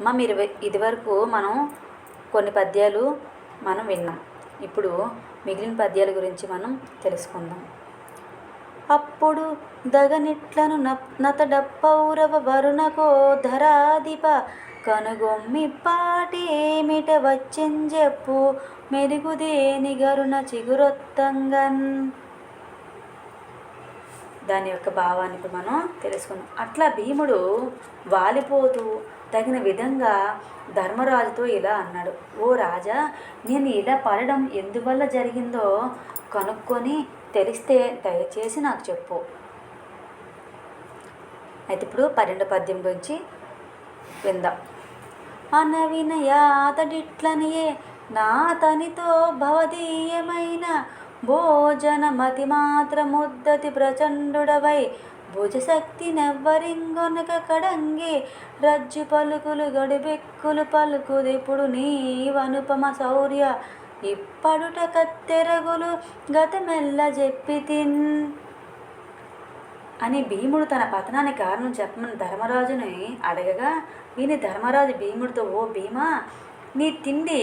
మా మీరు ఇదివరకు మనం కొన్ని పద్యాలు మనం విన్నాం. ఇప్పుడు మిగిలిన పద్యాల గురించి మనం తెలుసుకుందాం. అప్పుడు దగనిట్లను నతడప్పౌరవ వరుణకో ధరాధిప కనుగొమ్మి పాటేమిట ఏమిట వచ్చెంజెప్పు మెరుగుదేని గరుణ చిగురొత్తంగన్. దాని యొక్క భావాన్ని మనం తెలుసుకుందాం. అట్లా భీముడు వాలిపోతూ తగిన విధంగా ధర్మరాజుతో ఇలా అన్నాడు. ఓ రాజా నేను ఇలా పడడం ఎందువల్ల జరిగిందో కనుక్కొని తెలిస్తే దయచేసి నాకు చెప్పు. అయితే ఇప్పుడు పన్నెండు పద్యం గురించి విందాం. అనవినయాతడిట్లనియే నా తనితో భవదీయమైన భోజనమతి మాత్రముద్దతి ప్రచండుడవై భుజశక్తి నెవ్వరింగొనక కడంగి రజ్జు పలుకులు గడిబెక్కులు పలుకుదిప్పుడు నీవనుపమ శౌర్య ఇప్పడుట కత్తెరగులు గతమెల్ల చెప్పి తిన్ అని భీముడు తన పతనానికి కారణం చెప్పమని ధర్మరాజుని అడగగా విని ధర్మరాజు భీముడితో ఓ భీమా నీ తిండి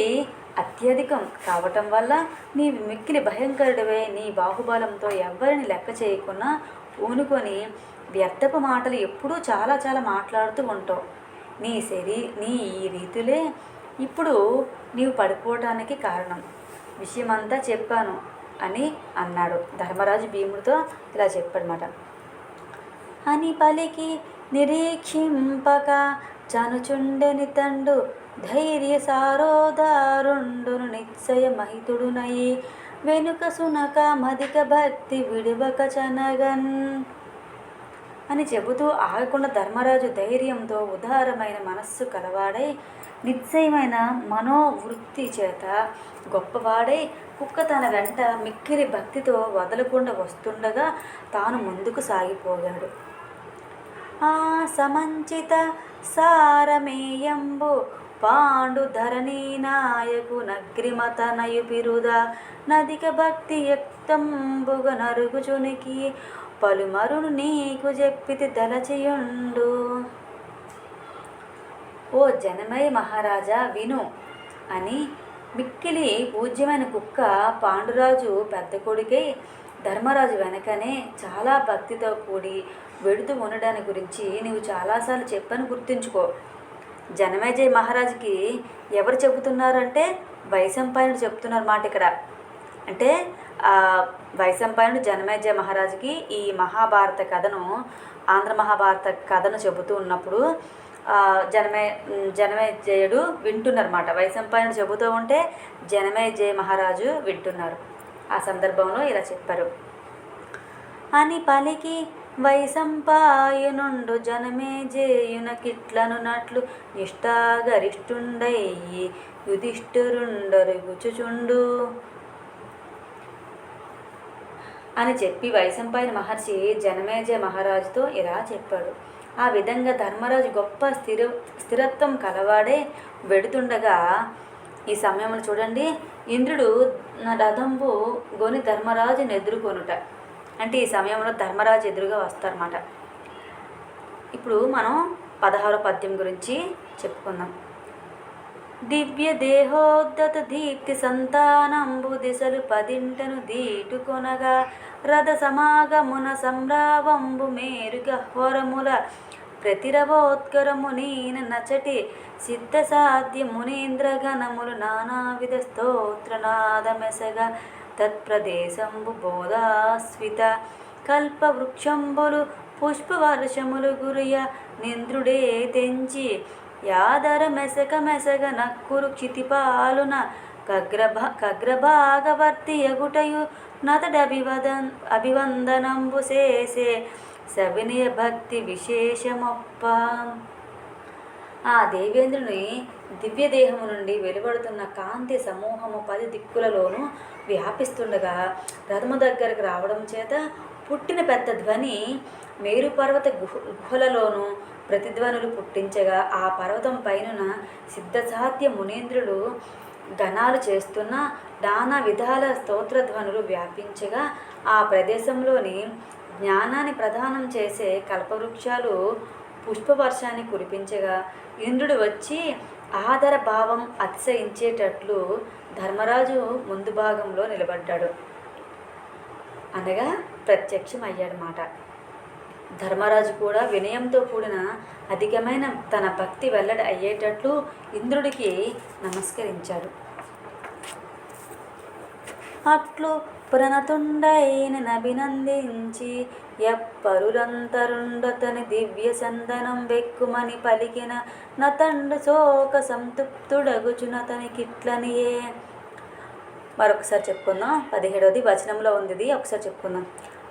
అత్యధికం కావటం వల్ల నీ మిక్కిలి భయంకరుడివే నీ బాహుబలంతో ఎవ్వరిని లెక్క చేయకుండా పూనుకొని వ్యర్థపు మాటలు ఎప్పుడూ చాలా చాలా మాట్లాడుతూ ఉంటావు. నీ శరీ నీ ఈ రీతులే ఇప్పుడు నీవు పడిపోవటానికి కారణం. విషయమంతా చెప్పాను అని అన్నాడు. ధర్మరాజు భీముడితో ఇలా చెప్పాడనమాట అని పలికి నిరీక్షింపక చనుచుండెని తండు ధైర్య సారోదారుండును నిశ్చయ మహితుడునయి వెనుక సునక మధిక భక్తి విడువక చనగన్ అని చెబుతూ ఆగకుండా ధర్మరాజు ధైర్యంతో ఉదారమైన మనస్సు కలవాడై నిశ్చయమైన మనోవృత్తి చేత గొప్పవాడై కుక్క తన వెంట మిక్కిరి భక్తితో వదలకుండా వస్తుండగా తాను ముందుకు సాగిపోయాడు. ఆ సమంచిత సారమేయంబు పాండు ధరణి నాయకు నగ్రిమతనయు బిరుద నదిక భక్తి యక్తంబుగ నరుగుచునికి పలుమరును నీకు చెప్పితి దలచియుండు. ఓ జనమయ మహారాజా విను అని మిక్కిలి పూజ్యమైన కుక్క పాండురాజు పెద్ద కొడుకై ధర్మరాజు వెనకనే చాలా భక్తితో కూడి వెడుతూ ఉండడాని గురించి నీవు చాలాసార్లు చెప్పని గుర్తుంచుకో. జనమేజయ మహారాజుకి ఎవరు చెబుతున్నారంటే వైశంపాయనుడు చెప్తున్నారు మాట ఇక్కడ. అంటే వైశంపాయనుడు జనమేజయ మహారాజుకి ఈ మహాభారత కథను ఆంధ్ర మహాభారత కథను చెబుతూ ఉన్నప్పుడు జనమే జనమేజయుడు వింటున్నారన్నమాట వైశంపాయనుడు చెబుతూ ఉంటే జనమేజయ మహారాజు వింటున్నారు. ఆ సందర్భంలో ఇలా చెప్పారు. అని పలికి వైసంపాయనుండు జనమే జేయునకిట్లను నట్లు నిష్ఠాగరిష్ఠుండయ్యి యుధిష్ఠురుండరుగుచుచుండు అని చెప్పి వైసంపాయన మహర్షి జనమేజయ మహారాజుతో ఇలా చెప్పాడు. ఆ విధంగా ధర్మరాజు గొప్ప స్థిర స్థిరత్వం కలవాడే వెడుతుండగా ఈ సమయంలో చూడండి ఇంద్రుడు రథంబు గొని ధర్మరాజుని ఎదుర్కొనుట. అంటే ఈ సమయంలో ధర్మరాజు ఎదురుగా వస్తారన్నమాట. ఇప్పుడు మనం పదహారో పద్యం గురించి చెప్పుకుందాం. దివ్య దేహోద్దత దీప్తి సంతానంబు దిశలు పదింటను దీటుకొనగా రథ సమాగమున సంరావంబు మేరుగ హోరముల ప్రతిరవోత్కరము నీన నచటి సిద్ధ సాధ్య మునీంద్రగణములు నానావిధ స్తోత్రనాదమెసగా తత్ప్రదేశంబు బోధాస్విత. కల్పవృక్షంబులు పుష్పవర్షములు గురియ నింద్రుడే తెంచి యాదర మెసక మెసగ నక్కురు క్షితిపాలున కగ్రభ కగ్రభాగవర్తి ఎగుటయు నతడభివదన్ అభివందనంబు చేసే సవినయ భక్తి విశేషమొప్ప. ఆ దేవేంద్రుని దివ్యదేహము నుండి వెలువడుతున్న కాంతి సమూహము పది దిక్కులలోనూ వ్యాపిస్తుండగా రథము దగ్గరకు రావడం చేత పుట్టిన పెద్ద ధ్వని మేరు పర్వత గుహ గుహలలోనూ ప్రతిధ్వనులు పుట్టించగా ఆ పర్వతం పైన సిద్ధసాధ్య మునీంద్రులు గణాలు చేస్తున్న నానా విధాల స్తోత్రధ్వనులు వ్యాపించగా ఆ ప్రదేశంలోని జ్ఞానాన్ని ప్రదానం చేసే కల్పవృక్షాలు పుష్పవర్షాన్ని కురిపించగా ఇంద్రుడు వచ్చి ఆదర భావం అతిశయించేటట్లు ధర్మరాజు ముందు భాగంలో నిలబడ్డాడు. అనగా ప్రత్యక్షం అయ్యాడనమాట ధర్మరాజు కూడా వినయంతో కూడిన అధికమైన తన భక్తి వెల్లడి అయ్యేటట్లు ఇంద్రుడికి నమస్కరించాడు. అట్లు ప్రణతుండైన నభినందించి ఎప్పరులంతరుండతని దివ్య సందనం వెక్కుమని పలికిన నతండు శోక సంతృప్తుడగుచునతని కిట్లనియే. మరొకసారి చెప్పుకుందాం. పదిహేడవది వచనంలో ఉంది ఇది ఒకసారి చెప్పుకుందాం.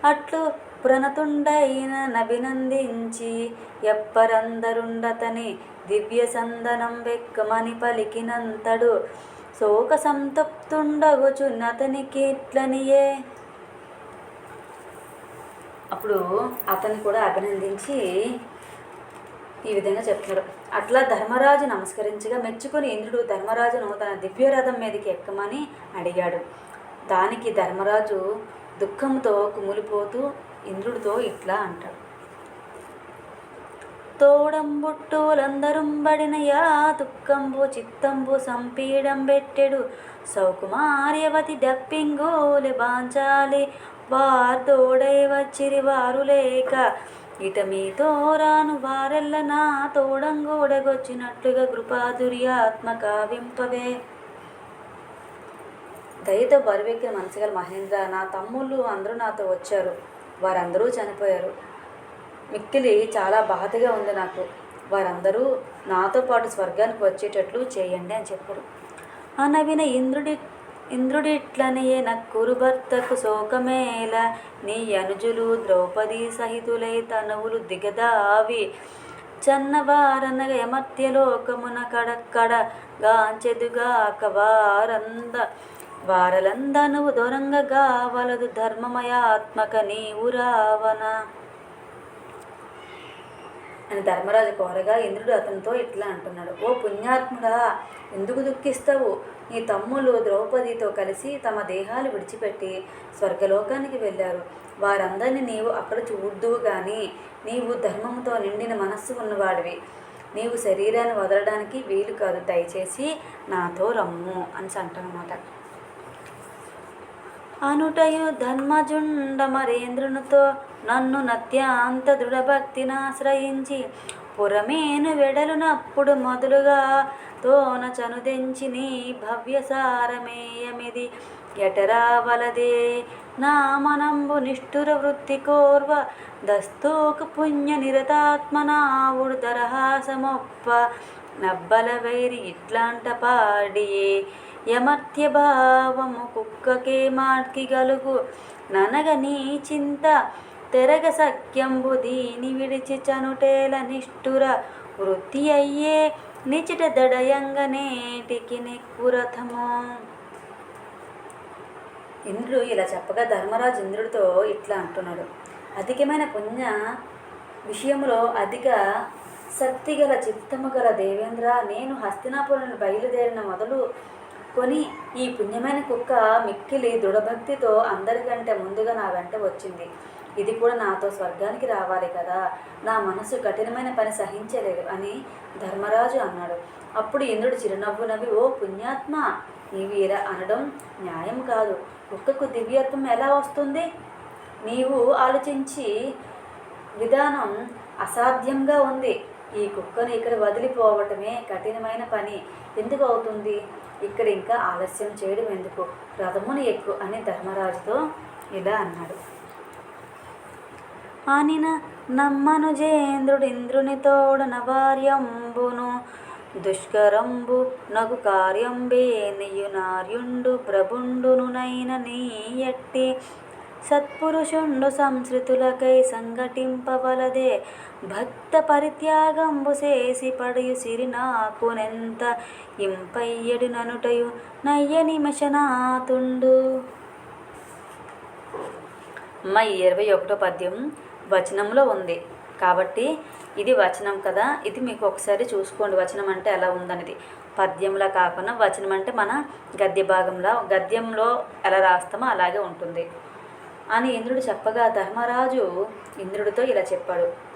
అట్లు ప్రణతుండైన నభినందించి ఎప్పరందరుండతని దివ్య సందనం వెక్కమని పలికినంతడు శోక సంతప్తుండగుచున్నతనికి ఇట్లనియే అప్పుడు అతన్ని కూడా అభినందించి ఈ విధంగా చెప్తున్నాడు అట్లా ధర్మరాజు నమస్కరించగా మెచ్చుకొని ఇంద్రుడు ధర్మరాజును తన దివ్యరథం మీదకి ఎక్కమని అడిగాడు. దానికి ధర్మరాజు దుఃఖంతో కుమిలిపోతూ ఇంద్రుడితో ఇట్లా అంటాడు. తోడంబుట్టులందరుంబడిన యా దుఃఖంబు చిత్తంబు సంపీడం పెట్టెడు. సౌకుమార్యవతి డప్పింగోలె బాంచాలి. వార్తోడై వచ్చిరి వారు లేక ఇట మీతో రాను వారెల్ల నా తోడంగోడగొచ్చినట్లుగా కృపాదురి ఆత్మ కావింపవే దయతో బరువెక్కిన మనసుగల మహేంద్ర నా తమ్ముళ్ళు అందరూ నాతో వచ్చారు. వారందరూ చనిపోయారు. మిక్కిలి చాలా బాధగా ఉంది నాకు. వారందరూ నాతో పాటు స్వర్గానికి వచ్చేటట్లు చేయండి అని చెప్పారు. ఆ నవీన ఇంద్రుడి ఇంద్రుడిట్లనియే నక్కురు భర్తకు శోకమేల. నీ అనుజులు ద్రౌపది సహితులై తనువులు దిగదావి. చన్నవారనగ యమర్త్యలోకమున కడక్కడ గాంచెదుగాక వారంద వారలందనువు దొరంగగా వలదు ధర్మమయాత్మక నీవు రావణ. అని ధర్మరాజు కోరగా ఇంద్రుడు అతనితో ఇట్లా అంటున్నాడు. ఓ పుణ్యాత్ముడా ఎందుకు దుఃఖిస్తావు? నీ తమ్ములు ద్రౌపదితో కలిసి తమ దేహాలు విడిచిపెట్టి స్వర్గలోకానికి వెళ్ళారు. వారందరినీ నీవు అక్కడ చూద్దువు కానీ నీవు ధర్మంతో నిండిన మనస్సు ఉన్నవాడివి. నీవు శరీరాన్ని వదలడానికి వీలు కాదు. దయచేసి నాతో రమ్ము అని అంటానమాట అనుటయు ధర్మజుండ మరేంద్రునితో నన్ను నత్యాంత దృఢభక్తిని ఆశ్రయించి పురమేను వెడలునప్పుడు మొదలుగా తోన చనుదెంచి నీ భవ్యసారమేయమిది ఎటరావలదే? నా మనంబు నిష్ఠుర వృత్తి కోర్వ దస్తోక పుణ్య నిరతాత్మనావుడు దరహాసమొప్ప నబ్బల వైరి ఇట్లాంట పాడియే యమర్త్య భావము కుక్కకే మాట్కి గలుగు. ననగ నీ చింత తెరగ సఖ్యంబు దీని విడిచి చనుటేల నిష్ఠుర వృత్తి అయ్యే నిచిట దడయంగ నేటికి నెక్కురథము ఇంద్రుడు ఇలా చెప్పగా ధర్మరాజు ఇంద్రుడితో ఇట్లా అంటున్నాడు. అధికమైన పుణ్య విషయంలో అధిక శక్తి గల చిత్తము గల దేవేంద్ర నేను హస్తినాపురం బయలుదేరిన మొదలు కొని ఈ పుణ్యమైన కుక్క మిక్కిలి దృఢభక్తితో అందరికంటే ముందుగా నా వెంట వచ్చింది. ఇది కూడా నాతో స్వర్గానికి రావాలి కదా. నా మనసు కఠినమైన పని సహించలేదు అని ధర్మరాజు అన్నాడు. అప్పుడు ఇంద్రుడు చిరునవ్వు నవ్వి ఓ పుణ్యాత్మ నీవు ఇలా అనడం న్యాయం కాదు. కుక్కకు దివ్యత్వం ఎలా వస్తుంది? నీవు ఆలోచించి విధానం అసాధ్యంగా ఉంది. ఈ కుక్కను ఇక్కడ వదిలిపోవటమే కఠినమైన పని. ఎందుకు అవుతుంది? ఇక్కడ ఇంకా ఆలస్యం చేయడం ఎందుకు? రథమును ఎక్కు అని ధర్మరాజుతో ఇలా అన్నాడు. అనిన నమ్మనుజేంద్రుడు ఇంద్రుని తోడన భార్యంబును. దుష్కరంబు నగు కార్యంబేనియు నార్యుండు ప్రభుండును నైన నీ ఎట్టి. సత్పురుషుండు సంస్కృతులకై సంఘటింపవలదే. భక్త పరిత్యాగంబు చేసి పడయు సిరి నాకునెంత ఇంపయ్యడు ననుటయు నయ్య నిమశనాతుండు మై ఇరవై ఒకటో పద్యం. వచనంలో ఉంది. కాబట్టి ఇది వచనం కదా. ఇది మీకు ఒకసారి చూసుకోండి. వచనం అంటే ఎలా ఉందనేది. పద్యంలా కాకుండా వచనం అంటే మన గద్య భాగంలో గద్యంలో ఎలా రాస్తామో అలాగే ఉంటుంది. అని ఇంద్రుడు చెప్పగా ధర్మరాజు ఇంద్రుడితో ఇలా చెప్పాడు.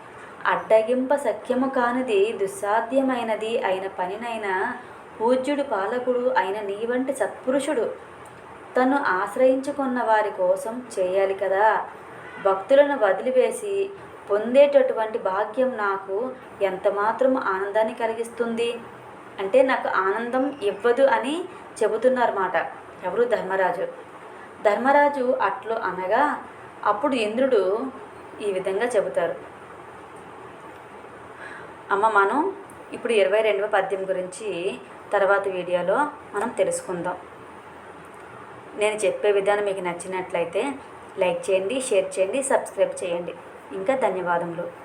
అడ్డగింప సఖ్యము కానిది దుస్సాధ్యమైనది అయిన పనినైనా పూజ్యుడు పాలకుడు అయిన నీ వంటి సత్పురుషుడు తను ఆశ్రయించుకున్న వారి కోసం చేయాలి కదా. భక్తులను వదిలివేసి పొందేటటువంటి భాగ్యం నాకు ఎంతమాత్రం ఆనందాన్ని కలిగిస్తుంది? అంటే నాకు ఆనందం ఇవ్వదు అని చెబుతున్నారన్నమాట. ఎవరు? ధర్మరాజు. ధర్మరాజు అట్లు అనగా అప్పుడు ఇంద్రుడు ఈ విధంగా చెబుతారు. అమ్మ మనం ఇప్పుడు ఇరవై రెండవ పద్యం గురించి తర్వాత వీడియోలో మనం తెలుసుకుందాం. నేను చెప్పే విధానం మీకు నచ్చినట్లయితే లైక్ చేయండి షేర్ చేయండి సబ్స్క్రైబ్ చేయండి. ఇంకా ధన్యవాదములు.